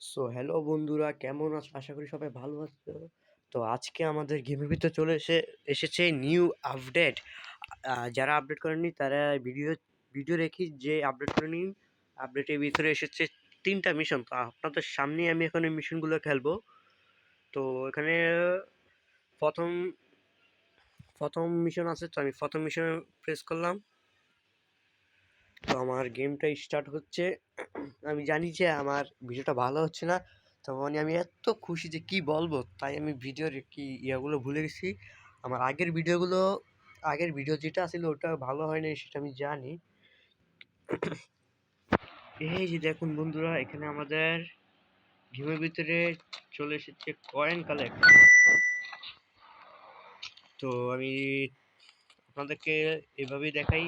So hello বন্ধুরা, কেমন আছো? আশা করি সবাই ভালো আছো। তো আজকে আমাদের গেমের ভিতরে চলে এসে, এসেছে নিউ আপডেট যারা আপডেট করেননি তারা ভিডিও ভিডিও রেখি যে আপডেট করে নিন। আপডেটের ভিতরে এসেছে তিনটা মিশন তো আপনাদের সামনে আমি এখন মিশনগুলো খেলব। তো এখানে প্রথম প্রথম মিশন আছে। তো আমি প্রথম মিশনে প্রেস করলাম। তো আমার গেমটা স্টার্ট হচ্ছে। আমি জানি যে আমার ভিডিওটা ভালো হচ্ছে না, তো মানে আমি এত খুশি যে কি বলব? তাই আমি ভিডিওর কি ইয়েগুলো ভুলে গেছি। আমার আগের ভিডিওগুলো আগের ভিডিও যেটা ছিল ওটা ভালো হয়নি সেটা আমি জানি। এই যে দেখুন বন্ধুরা, এখানে আমাদের গেমের ভিতরে চলে এসেছে কয়েন কালেক্ট তো আমি আপনাদেরকে এভাবেই দেখাই।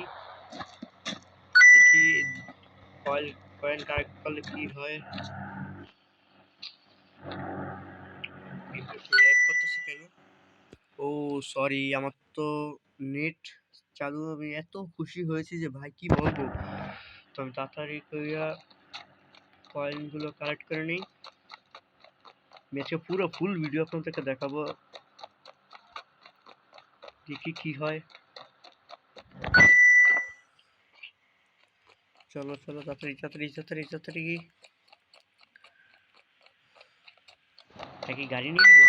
দেখি কয়েল কয়েন কালেক্ট করলে কি হয়? ও সরি আমার তো নেট চালু আমি এত খুশি হয়েছি যে ভাই, কি বলব? তো আমি তাড়াতাড়ি কইয়া কয়েনগুলো কালেক্ট করে নিই। ম্যাচে পুরো ফুল ভিডিও আপনাদেরকে দেখাবো। দেখি কি হয়। চলো চলো তাড়াতাড়ি তাড়াতাড়ি তাড়াতাড়ি তাড়াতাড়ি। কি গাড়ি নিয়ে নিবো?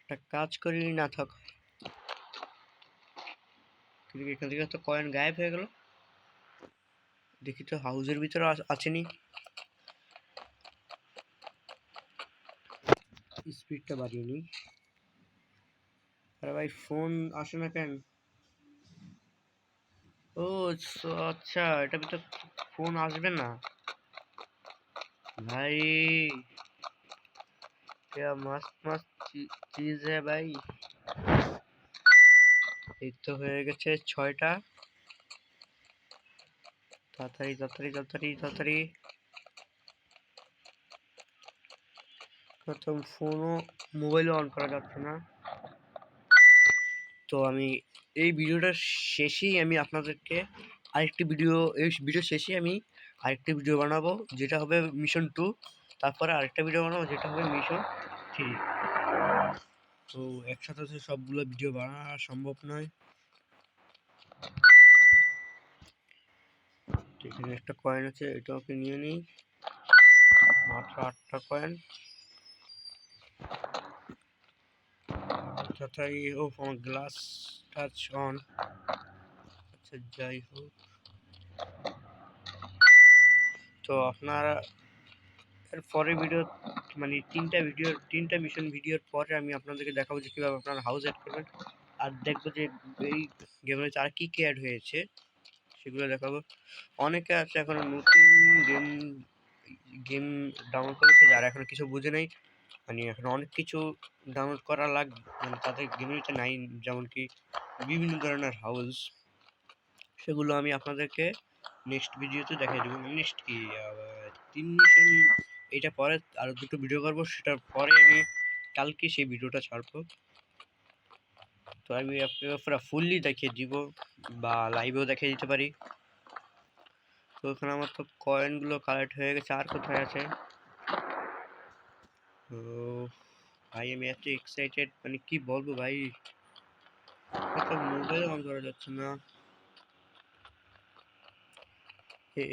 একটা কাজ করি না থাক। কিন্তু এখান থেকে তো কয়েন গায়েব হয়ে গেল। দেখি তো হাউসের ভিতরে আছেনি। স্পিডটা বাড়িয়ে নিই। আরে ভাই ফোন আসে না কেন? ও আচ্ছা এটা ভিতরে ফোন আসবে না भाई क्या मस्त मस्त चीज है भाई এই তো হয়ে গেছে ছয়টা তাড়াতাড়ি তাড়াতাড়ি তাড়াতাড়ি তাড়াতাড়ি প্রথম ফোনও মোবাইলও অন করা যাচ্ছে না তো আমি এই ভিডিওটার শেষেই আমি আপনাদেরকে আরেকটি ভিডিও, এই ভিডিও শেষে আমি আরেকটি ভিডিও বানাবো, যেটা হবে মিশন টু তারপরে আরেকটা ভিডিও বানাবো, যেটা হবে মিশন থ্রি তো একসাথে তো সবগুলো ভিডিও বানানো সম্ভব নয়। এখানে একটা কয়েন আছে এটাকে নিয়ে নিই। মাত্র আটটা কয়েন তাড়াতাড়ি ও আমার গ্লাস টাচ অন আচ্ছা যাই হোক তো আপনারা এর পরে ভিডিও মানে তিনটা ভিডিও তিনটা মিশন ভিডিওর পরে আমি আপনাদেরকে দেখাবো যে কীভাবে আপনারা হাউস অ্যাড করবেন। আর দেখব যে এই গেমের আর কী কী অ্যাড হয়েছে, সেগুলো দেখাবো। অনেকে আছে এখন নতুন গেম গেম ডাউনলোড করেছে, যারা এখন কিছু বুঝে নেই। মানে এখন অনেক কিছু ডাউনলোড করা লাগবে মানে তাদের গেমের নাই। যেমন কি বিভিন্ন ধরনের হাউস সেগুলো আমি আপনাদেরকে নেক্সট ভিডিওতে দেখাই দেবো। নেক্সট কি? তিন মিশন, এটা পরে আরও দুটো ভিডিও করব, সেটার পরে আমি কালকে সেই ভিডিওটা ছাড়বো। তো আমি আপনাকে পুরো ফুললি দেখিয়ে দিব বা লাইভেও দেখিয়ে দিতে পারি। তো ওখানে আমার তো কয়েনগুলো কালেক্ট হয়ে গেছে, আর কোথায় আছে? ভাই, আমি এত এক্সাইটেড মানে কি বলব ভাই? মোবাইল অন করা যাচ্ছে না।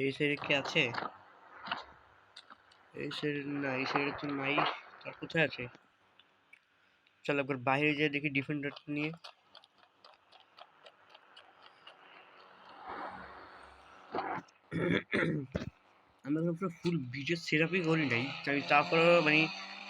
এই সাইডে কি আছে? এই সাইডে না, এই সাইডে তো নাই, তার কোথায় আছে? চল একবার বাইরে যেয়ে দেখি ডিফেন্ডার নিয়ে। আমি এখন পুরো ফুল ভিডিও সেটআপই করি নাই, আমি তারপরেও মানে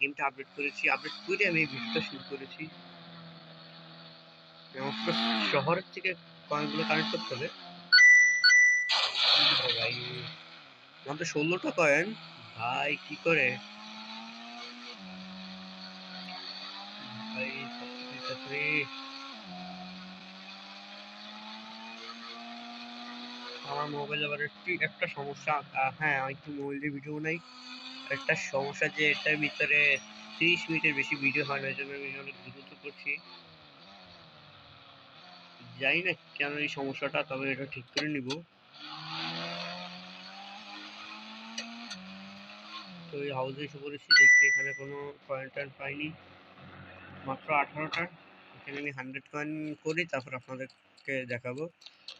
গেমটা আপডেট করেছি। আপডেট করে আমি এই ভিডিওটা শুরু করেছি। শহরের থেকে কয়েনগুলো কানেক্ট করতে হবে। ভাই মাত্র ষোলোটা কয়েন? ভাই, কি করে? ভাই। আমার মোবাইল আবার একটু, একটা সমস্যা। হ্যাঁ আমি একটু মোবাইল দিয়ে ভিডিও নাই একটা সমস্যা যে এটার ভিতরে তিরিশ মিনিটের বেশি ভিডিও হয় না জন্য আমি অনেক দ্রুত করছি। জানি না কেন এই সমস্যাটা, তবে এটা ঠিক করে নিব। তো এই হাউসে এসে পড়েছি, দেখছি এখানে কোনো কয়েন টয়েন পাইনি। মাত্র আঠারোটা। এখানে আমি হান্ড্রেড কয়েন করি তারপর আপনাদেরকে দেখাবো।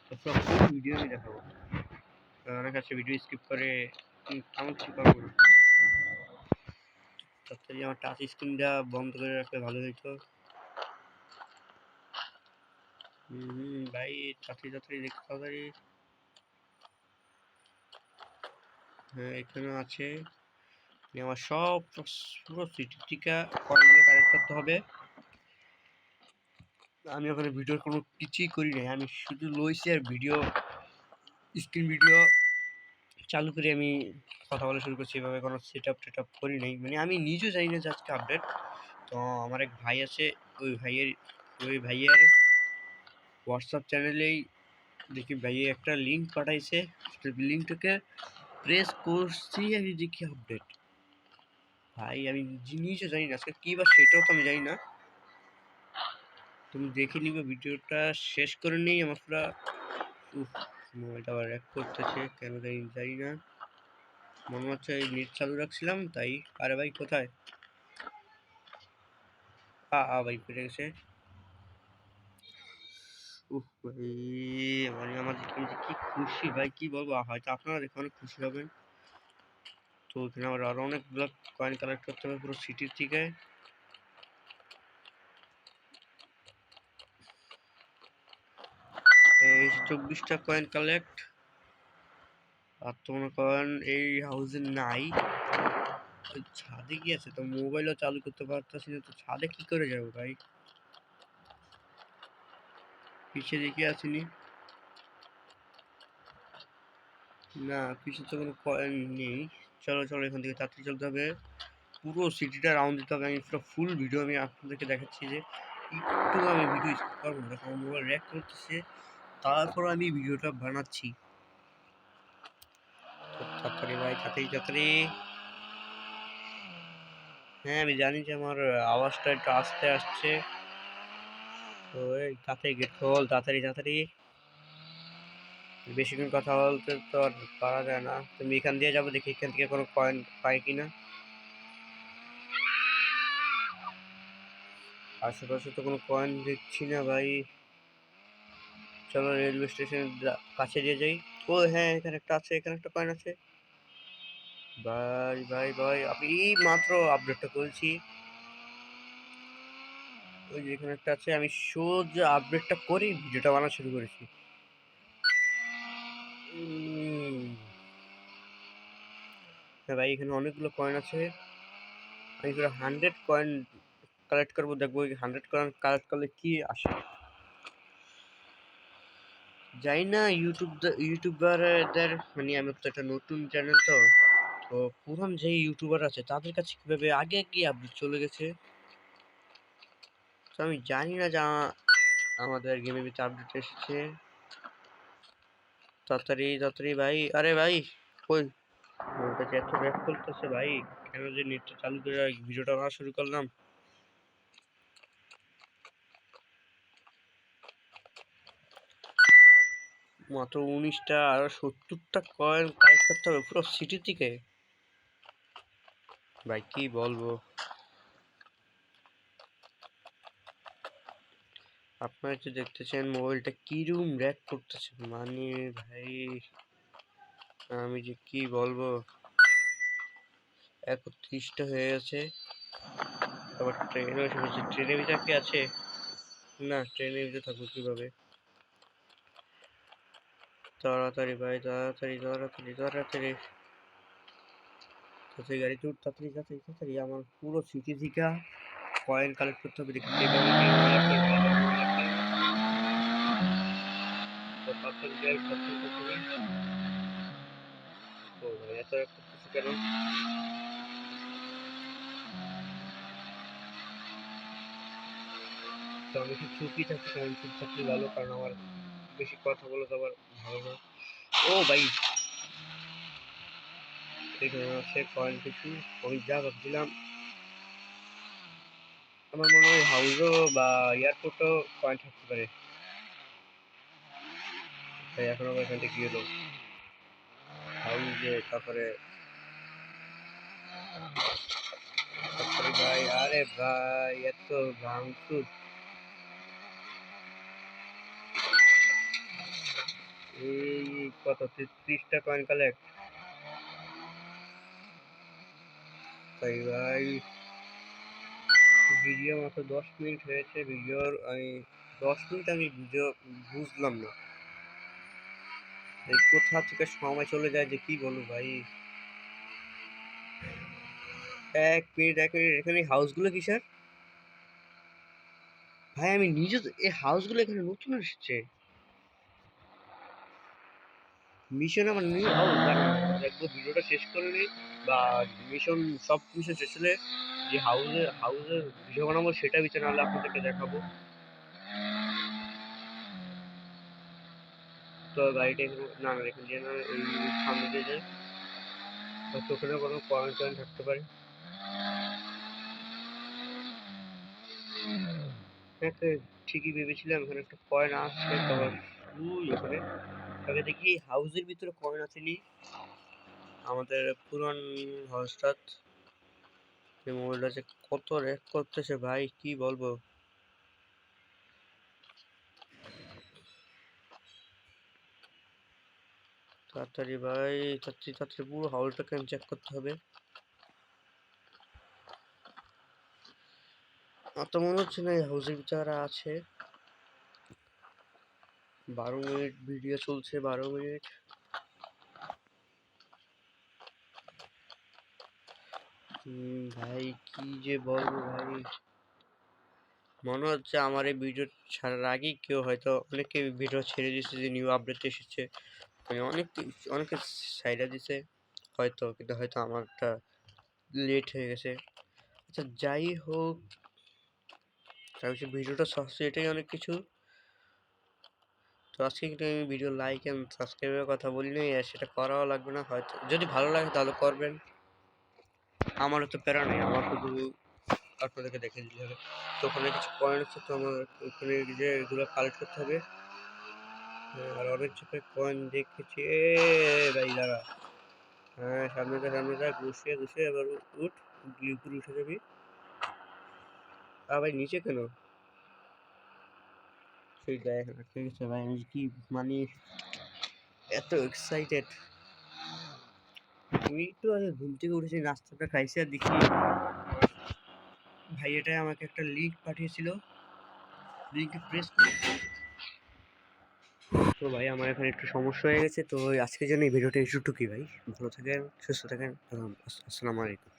তারপর ফুল ভিডিও আমি দেখাবো। অনেক আছে ভিডিও স্কিপ করে কিছু পারব না তাড়াতাড়ি আমার টাচ স্ক্রিনটা বন্ধ করে রাখলে ভালো হুম, ভাই তাড়াতাড়ি তাড়াতাড়ি দেখতে তাড়াতাড়ি। হ্যাঁ এখানে আছে। আমার সব পুরো সিটি টিকা কয়েনগুলো কালেক্ট করতে হবে। আমি ওখানে ভিডিওর কোনো কিছুই করি নাই। আমি শুধু লইছি আর ভিডিও স্ক্রিন ভিডিও চালু করে আমি কথা বলা শুরু করছি। এভাবে কোনো সেট আপ টেট আপ করি নাই। মানে আমি নিজেও জানি না যে আজকে আপডেট তো আমার এক ভাই আছে, ওই ভাইয়ের ওই ভাইয়ের হোয়াটসঅ্যাপ চ্যানেলেই দেখি ভাইয়ে একটা লিঙ্ক পাঠাইছে। লিঙ্কটাকে প্রেস করছি আমি দেখি আপডেট ভাই, আমি নিজে জানি না আজকে কী বা সেটাও তো আমি জানি না। তুমি দেখে নিবে, ভিডিওটা শেষ করে নেই আমার পুরা। মোবাইলটা আবার র্যাক করতেছে, কেন জানি জানি না। মনে হচ্ছে নেট চালু রাখছিলাম, তাই আরে ভাই কোথায়? আ আ ভাই পেটে গেছে। উফ মানে আমার কি খুশি ভাই, কি বলব, হয়তো আপনারা দেখে অনেক খুশি হবেন। তো এখানে আমার আরও অনেকগুলো কয়েন কালেক্ট করতে হবে পুরো সিটির থেকে এই চব্বিশটা কয়েন কালেক্ট আর তো মনে করেন এই হাউসে নাই। ছাদে কি আছে? তো মোবাইলও চালু করতে পারতেছি না, তো ছাদে কি করে যাব ভাই? পিছিয়ে দেখে আসিনি। না পিছিয়ে তো কোনো কয়েন নেই। চলো চলো, এখান থেকে তাড়াতাড়ি চলতে হবে। পুরো সিটিটা রাউন্ড দিতে হবে। আমি পুরো ফুল ভিডিও আমি আপনাদেরকে দেখাচ্ছি যে একটু আমি ভিডিও করব না। কারণ মোবাইল র্যাক করতেছে। তারপর আমি ভিডিওটা বানাচ্ছি। হ্যাঁ আমি জানি যে আমার আওয়াজটা একটু আস্তে আসছে। তো এই, তাড়াতাড়ি গেট খোল, তাড়াতাড়ি তাড়াতাড়ি। বেশিক্ষণ কথা বলতে তো আর পারা যায় না। তুমি এখান দিয়ে যাব, দেখি এখান থেকে কোনো কয়েন পাই কিনা। আশেপাশে তো কোনো কয়েন দেখছি না ভাই। চলো রেলওয়ে স্টেশনের কাছে দিয়ে যাই। ও হ্যাঁ এখানে একটা আছে, এখানে একটা কয়েন আছে। ভাই ভাই ভাই আমি এই মাত্র আপডেটটা করেছি। ওই যে এখানে একটা আছে, আমি সোজা আপডেটটা করেই ভিডিওটা বানানো শুরু করেছি। হ্যাঁ ভাই, এখানে অনেকগুলো কয়েন আছে। আমি হান্ড্রেড কয়েন কালেক্ট করব, দেখব হান্ড্রেড কয়েন কালেক্ট করলে কি আসে? জানি না ইউটিউব ইউটিউবারদের মানে আমি তো একটা নতুন চ্যানেল তো তো পুরান যে ইউটিউবার আছে, তাদের কাছে কীভাবে আগে কি আপডেট চলে গেছে? তো আমি জানি না যে আমাদের গেমে ভিতরে আপডেট এসেছে। তাড়াতাড়ি তাড়াতাড়ি ভাই, আরে ভাই, কই? কাছে এত ব্যাক করতেছে ভাই, কেন যে নেটটা চালু করে ভিডিওটা বানা শুরু করলাম। মাত্র উনিশটা আর সত্তরটা কয়েন কালেক্ট করতে হবে পুরো সিটি থেকে। ভাই, কি বলব? আপনারা যে দেখতেছেন মোবাইলটা কিরম র্যাক করতেছে। মানে ভাই, আমি যে কি বলব? একত্রিশটা হয়ে গেছে। আবার ট্রেনও এসে ট্রেনের ভিতরে কি আছে? না ট্রেনের ভিতরে থাকব কীভাবে? তাড়াতাড়ি ভাই, তাড়াতাড়ি তাড়াতাড়ি তাড়াতাড়ি। তাড়াতাড়ি গাড়ি তুল তাড়াতাড়ি তাড়াতাড়ি তাড়াতাড়ি। আমার পুরো সিটি থেকে কয়েন কালেক্ট করতে হবে, দেখি কীভাবে কি collect করতে হবে। তো তাড়াতাড়ি যাই তাড়াতাড়ি তাড়াতাড়ি ও ভাই, এত একটা কিছু তো আমি একটু চুপই থাকি, কারণ চুপ থাকলে ভালো, কারণ আমার বেশি কথা বলে তো আবার ভালো না। ও ভাই। এখানে আছে কয়েন কিছু আমি যা ভাবছিলাম। আমার মনে হয় হাউসও বা এয়ারপোর্টও কয়েন থাকতে পারে। তাই এখন আবার এখান থেকে গিয়ে হলো হাউসে তারপরে তারপরে ভাই, আরে ভাই, এত ভাঙচুর। এই কত? তেত্রিশটা কয়েন কালেক্ট তাই ভাই ভিডিও মাত্র দশ মিনিট হয়েছে। ভিডিওর আমি, দশ মিনিট আমি ভিডিও বুঝলাম না। এই কোথা থেকে সময় চলে যায় যে কি বলব ভাই? এক মিনিট এক মিনিট এখানে হাউসগুলো কিসের? ভাই, আমি নিজে এই হাউসগুলো এখানে নতুন এসেছে। মিশন আমার হাউস দেখব ভিডিওটা শেষ করে নিই, বা মিশন সব মিশন শেষ হলে যে হাউসে হাউসের ভিডিও বানাবো সেটা বিচার নাহলে আপনাদেরকে দেখাবো। তো গাড়িটা না না, এখানে দিয়ে না, এই সামনে দিয়ে যায়। হয়তো ওখানে কোনো টয়েন্ট থাকতে পারে। একটা ঠিকই ভেবেছিলাম, এখানে একটা কয়েন আসছে তবে ওখানে আগে দেখি হাউসের ভিতরে কয়েন আছে নি আমাদের পুরান হাউসটাত এই মোবাইলটা যে কত রেক করতেছে ভাই, কি বলব? তাড়াতাড়ি ভাই, তাড়াতাড়ি তাড়াতাড়ি পুরো হাউসটাকে আমি চেক করতে হবে। আমার তো মনে হচ্ছে না এই হাউসের ভিতরে আছে বারো মিনিট ভিডিও চলছে, বারো মিনিট। ভাই, কি যে বলব ভাই? মনে হচ্ছে আমার এই ভিডিও ছাড়ার আগেই কেউ হয়তো অনেকে ভিডিও ছেড়ে দিয়েছে, যে নিউ আপডেট এসেছে। মানে অনেক অনেকে সাইডা দিছে, হয়তো, কিন্তু হয়তো আমারটা লেট হয়ে গেছে। আচ্ছা যাই হোক আমি ভিডিওটা সহজে এটাই অনেক কিছু। তো আজকে কিন্তু আমি ভিডিও লাইক অ্যান্ড সাবস্ক্রাইবের কথা বলিনি, আর সেটা করাও লাগবে না, হয়তো যদি ভালো লাগে তাহলে করবেন। আমারও তো প্যারা নেই আমার শুধু আপনাদেরকে দেখে দিতে হবে। তো ওখানে কিছু পয়েন্ট আছে, তো আমার ওখানে যে এগুলো কালেক্ট করতে হবে। আর অনেক চোখে কয়েন দেখেছি, এ ভাই দাঁড়া। হ্যাঁ সামনে যা সামনে যা ঘুষে ঘুষে এবার উঠ উপরে উঠে যাবি। ভাই, নিচে কেন? সেই আছে ভাই আমি কি মানে এত এক্সাইটেড আমি একটু আগে ঘুম থেকে উঠেছি, নাস্তাটা খাইছি আর দেখি ভাই এটাই আমাকে একটা লিঙ্ক পাঠিয়েছিল। লিঙ্কে প্রেস তো ভাই আমার এখানে একটু সমস্যা হয়ে গেছে, তো আজকের জন্য এই ভিডিওটা একটুটুকুই ভাই। ভালো থাকেন, সুস্থ থাকেন, আসসালামু আলাইকুম।